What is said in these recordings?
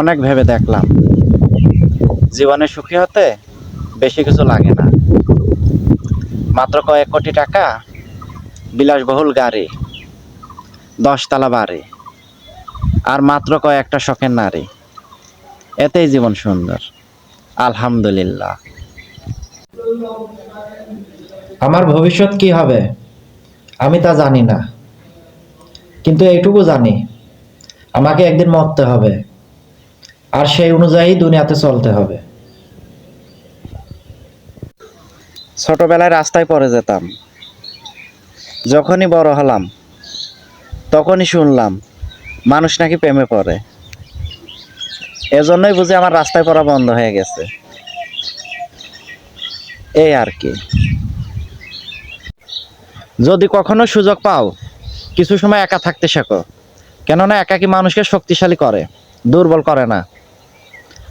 অনেক ভেবে দেখলাম। জীবনে সুখী হতে বেশি কিছু লাগে না। মাত্র কয়েক কোটি টাকা, বিলাসবহুল গাড়ি, দশতলা বাড়ি, আর মাত্র কয়েকটা শখের নারী। এতেই জীবন সুন্দর। আলহামদুলিল্লাহ। আমার ভবিষ্যৎ কি হবে, আমি তা জানি না। কিন্তু এইটুকু জানি, আমাকে একদিন মরতে হবে। আর সেই অনুযায়ী দুনিয়াতে চলতে হবে। ছোটবেলায় রাস্তায় পড়ে যেতাম। যখনই বড় হলাম, তখনই শুনলাম, মানুষ নাকি প্রেমে পড়ে। এজন্যই বুঝি আমার রাস্তায় পড়া বন্ধ হয়ে গেছে। এই আর কি। যদি কখনো সুযোগ পাও, কিছু সময় একা থাকতে শেখো। কেননা একাকী মানুষকে শক্তিশালী করে, দুর্বল করে না।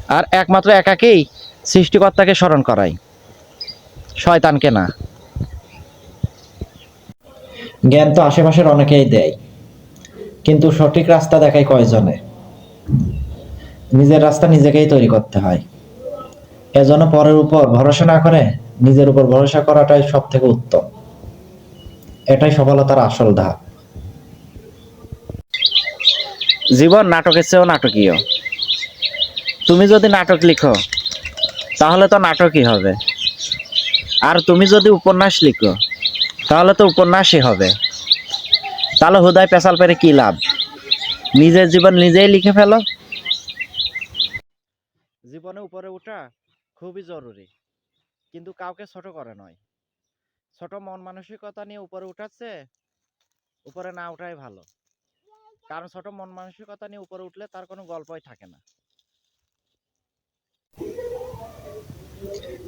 আর একমাত্র একাকেই সৃষ্টিকর্তাকে স্মরণ করাই। শয়তানকে না। জ্ঞান তো আশেপাশের অনেকেই দেয় কিন্তু সঠিক রাস্তা দেখায় কয়জনে? নিজের রাস্তা নিজেকেই তৈরি করতে হয়। এজন্য পরের উপর ভরসা না করে নিজের উপর ভরসা করাটাই সব থেকে উত্তম। এটাই সফলতার আসল ধাপ। জীবন নাটকের চেয়েও নাটকীয়। তুমি যদি নাটক লিখো, তাহলে তো নাটকই হবে। আর তুমি যদি উপন্যাস লিখো, তাহলে তো উপন্যাসই হবে। তাহলে হুদায় পেশাল পেরে কি লাভ? নিজের জীবন নিজেই লিখে ফেলো। জীবনে উপরে ওঠা খুবই জরুরি, কিন্তু কাউকে ছোট করে নয়। ছোট মন মানসিকতা নিয়ে উপরে উঠাচ্ছে, উপরে না ওঠাই ভালো। কারণ ছোট মন মানসিকতা নিয়ে উপরে উঠলে তার কোনো গল্পই থাকে না।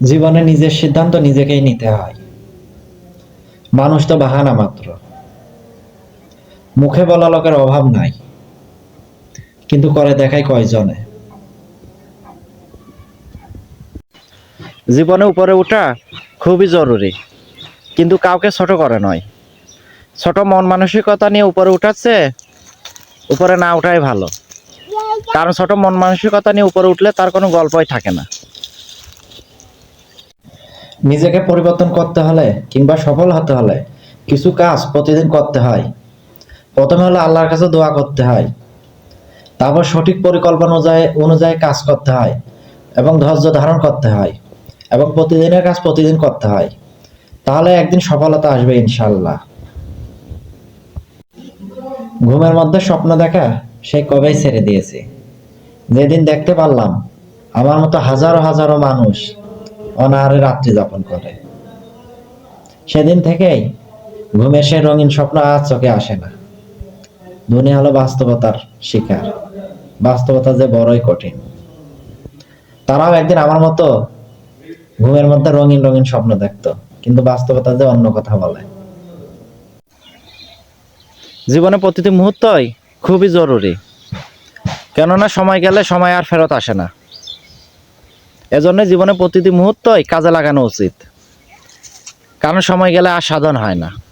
জীবনে নিজের সিদ্ধান্ত নিজেকেই নিতে হয়। মানুষ তো বাহানা মাত্র। মুখে বলা লোকের অভাব নাই, কিন্তু করে দেখায় কয়জনে। জীবনে উপরে ওঠা খুবই জরুরি, কিন্তু কাউকে ছোট করে নয়। ছোট মন মানসিকতা নিয়ে উপরে উঠাচ্ছে, উপরে না ওঠাই ভালো। কারণ ছোট মন মানসিকতা নিয়ে উপরে উঠলে তার কোনো গল্পই থাকে না। নিজেকে পরিবর্তন করতে হলে কিংবা সফল হতে হলে কিছু কাজ প্রতিদিন করতে হয়। প্রথমে হলো আল্লাহর কাছে দোয়া করতে হয়। তারপর সঠিক পরিকল্পনা অনুযায়ী অনুযায়ী কাজ করতে হয় এবং ধৈর্য ধারণ করতে হয় এবং প্রতিদিনের কাজ প্রতিদিন করতে হয়। তাহলে একদিন সফলতা আসবে ইনশাল্লাহ ঘুমের মধ্যে স্বপ্ন দেখা সেই কবেই ছেড়ে দিয়েছে? যেদিন দেখতে পারলাম, আমার মতো হাজারো হাজারো মানুষ অনাহারে রাত্রি যাপন করে। সেদিন থেকেই ঘুমের সে রঙিন স্বপ্ন আজ চোখে আসে না। দুনিয়া হলো বাস্তবতার শিকার। বাস্তবতা যে বড়ই কঠিন। তারাও একদিন আমার মতো ঘুমের মধ্যে রঙিন রঙিন স্বপ্ন দেখতো, কিন্তু বাস্তবতা যে অন্য কথা বলে। জীবনে প্রতিটি মুহূর্তই খুবই জরুরি। কেননা সময় গেলে সময় আর ফেরত আসে না। এজন্য জীবনে প্রতিটি মুহূর্তই কাজে লাগানো উচিত। কারণ সময় গেলে আর সাধন হয় না।